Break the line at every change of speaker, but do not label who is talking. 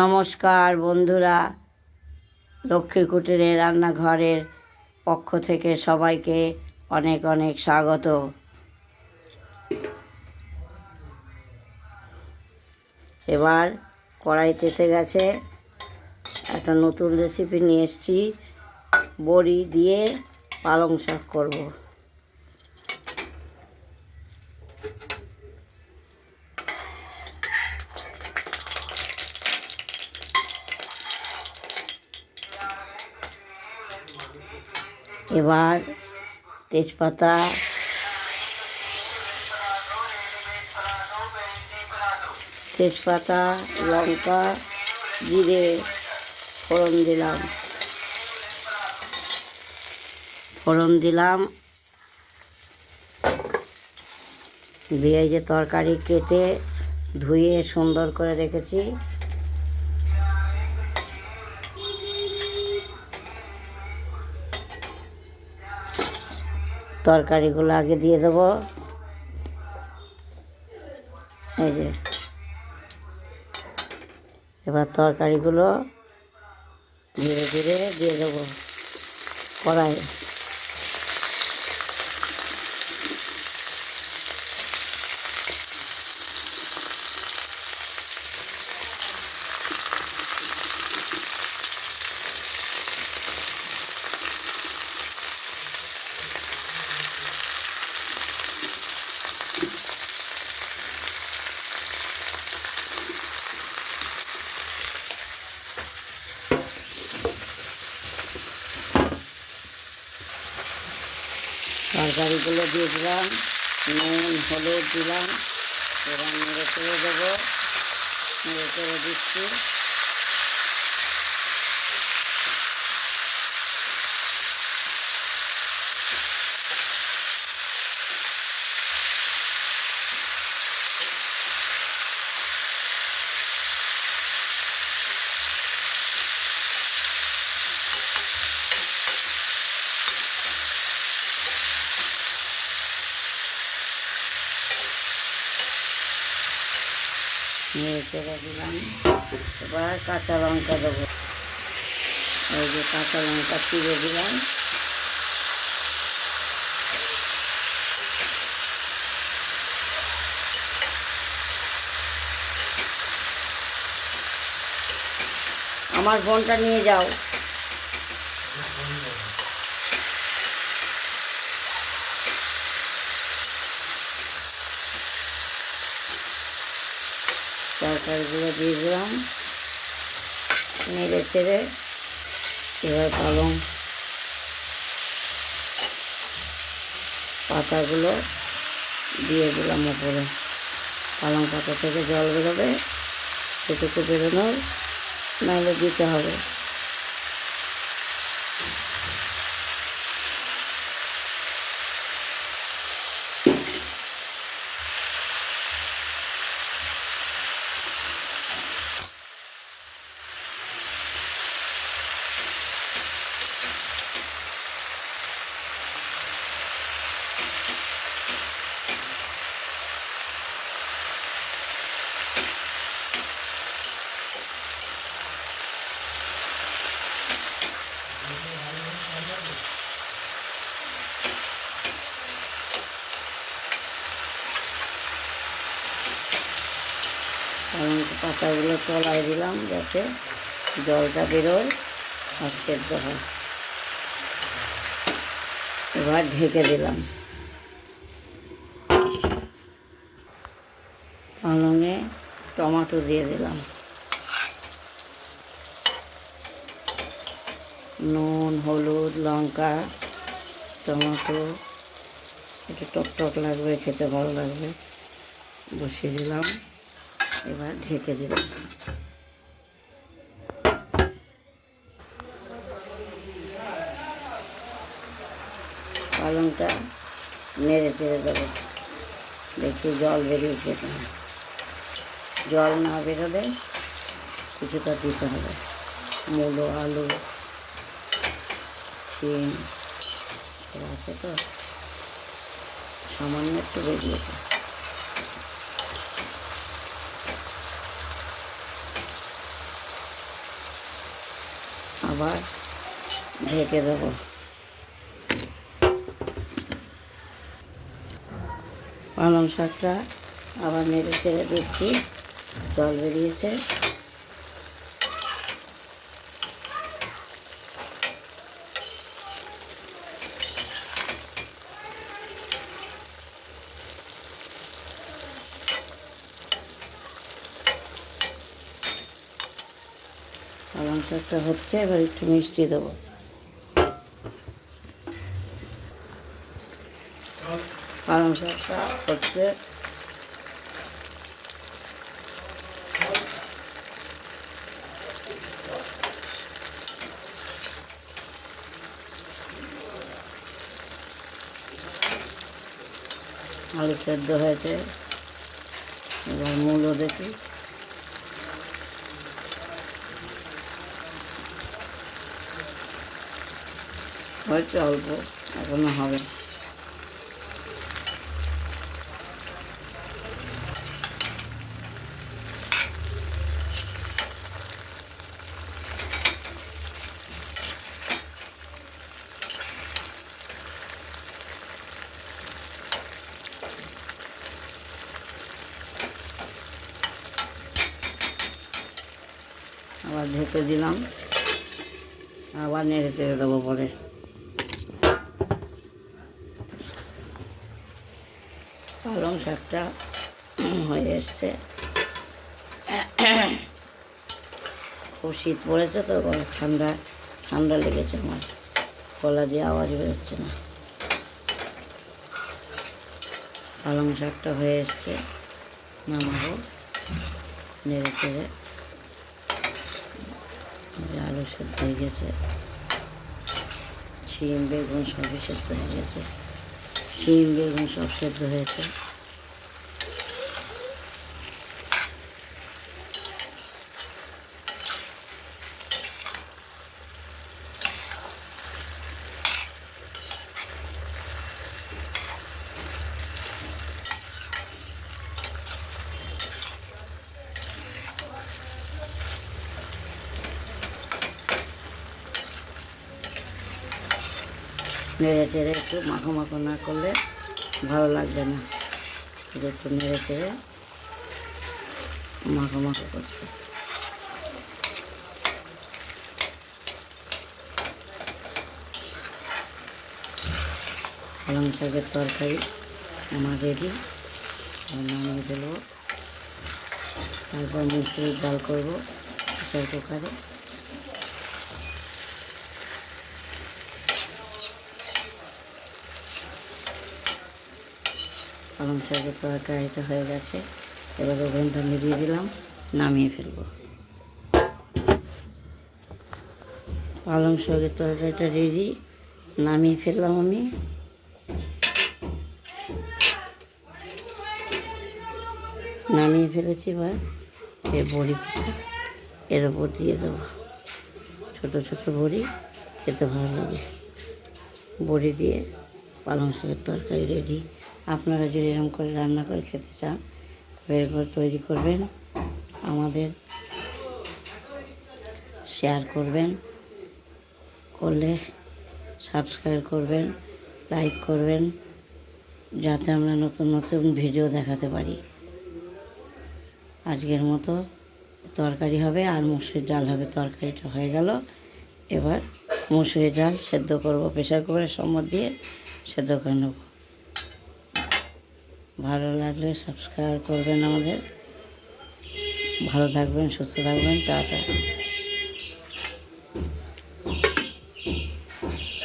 নমস্কার বন্ধুরা, লক্ষ্মী কুটিরের রান্নাঘরের পক্ষ থেকে সবাইকে অনেক অনেক স্বাগত। এবার কড়াই তেতে গেছে, একটা নতুন রেসিপি নিয়ে এসেছি, বড়ি দিয়ে পালং শাক করব। এবার তেজপাতা তেজপাতা, লঙ্কা, জিরে, ফোড়ন দিলাম। ফোড়ন দিলাম। দিয়ে যে তরকারি কেটে ধুয়ে সুন্দর করে রেখেছি। তরকারিগুলো আগে দিয়ে দেব। এই যে। এবার তরকারিগুলো ধীরে ধীরে দিয়ে দেবো। কড়াই তরকারিগুলো দিয়ে দিলাম নুন হলুদ দিলাম এবার নেড়ে চেড়ে দেবো নেড়ে করে দিচ্ছি। নেড়ে এবার কাঁচা লঙ্কা দেবো। এই যে কাঁচা লঙ্কা চিড়ে দিলাম। আমার ফোনটা নিয়ে যাও। তরকারিগুলো দিয়ে দিলাম। নেড়ে চেড়ে এবার পালং পাতাগুলো দিয়ে দিলাম ওপরে। পালং পাতা থেকে জল বেরোবে, সেটুকু বেরোনোর, নাহলে দিতে হবে পালং পাতাগুলো তলায় দিলাম যাতে জলটা বেরোয় আর সেদ্ধ হয়। এবার ঢেকে দিলাম। পালংয়ে টমাটো দিয়ে দিলাম। নুন, হলুদ, লঙ্কা, টমেটো, একটু টক টক লাগবে, খেতে ভালো লাগবে, বসিয়ে দিলাম। এবার ঢেকে দিলাম। পালংটা নেড়ে চেড়ে দেবো। দেখি জল বেরিয়েছে কিনা জল না বেরোলে কিছুটা দিতে হবে। মূলো, আলু সব আছে তো। সামান্য একটু বেরিয়েছে। আবার ঢেকে দেবো। পালং শাকটা আবার মেরে ছেড়ে দিচ্ছি জল বেরিয়েছে। শাকটা হচ্ছে, এবার একটু মিষ্টি দেবো। পালং শাকটা হচ্ছে আলু সেদ্ধ হয়েছে। এবার মূলো দেখি। হয়েছে অল্প এখনও হবে আবার ঢেকে দিলাম। আবার নেড়ে চেড়ে দেবো পরে। শাকটা হয়ে এসছে। খুব শীত পড়েছে তো ঠান্ডা ঠান্ডা লেগেছে আমার। গলা দিয়ে আওয়াজ বেরোচ্ছে না। পালং শাকটা হয়ে এসছে। নামাবো, নেড়ে চেড়ে। আলু সেদ্ধ হয়ে গেছে। শিম, বেগুন সবই সেদ্ধ হয়ে গেছে। শিম, বেগুন সব সেদ্ধ হয়েছে। নেড়ে চেড়ে একটু মাখো মাখো না করলে ভালো লাগবে না। একটু নেড়ে চেড়ে মাখো মাখো করতে পালং শাকের তরকারি আমার রেডি নামিয়ে দেবো তারপর মুসুরির ডাল করব প্রেসার কুকারে। পালং শাকের তরকারিটা হয়ে গেছে। এবার ওভেনটা নিভিয়ে দিলাম, নামিয়ে ফেলব। পালং শাকের তরকারিটা রেডি, নামিয়ে ফেললাম আমি। নামিয়ে ফেলেছি এবার এর বড়ি এর ওপর দিয়ে দেবো। ছোটো ছোটো বড়ি, খেতে ভালো লাগে। বড়ি দিয়ে পালং শাকের তরকারি রেডি। আপনারা যদি এরকম করে রান্না করে খেতে চান, তবে এরপর তৈরি করবেন, আমাদের শেয়ার করবেন, করলে সাবস্ক্রাইব করবেন লাইক করবেন, যাতে আমরা নতুন নতুন ভিডিও দেখাতে পারি। আজকের মতো তরকারি হবে, আর মুসুরির ডাল হবে, তরকারিটা হয়ে গেল। এবার মুসুরির ডাল সেদ্ধ করব প্রেশার কুকারের সম্মত দিয়ে সেদ্ধ করে নেব। ভালো লাগলে সাবস্ক্রাইব করবেন আমাদের। ভালো থাকবেন সুস্থ থাকবেন টাটা।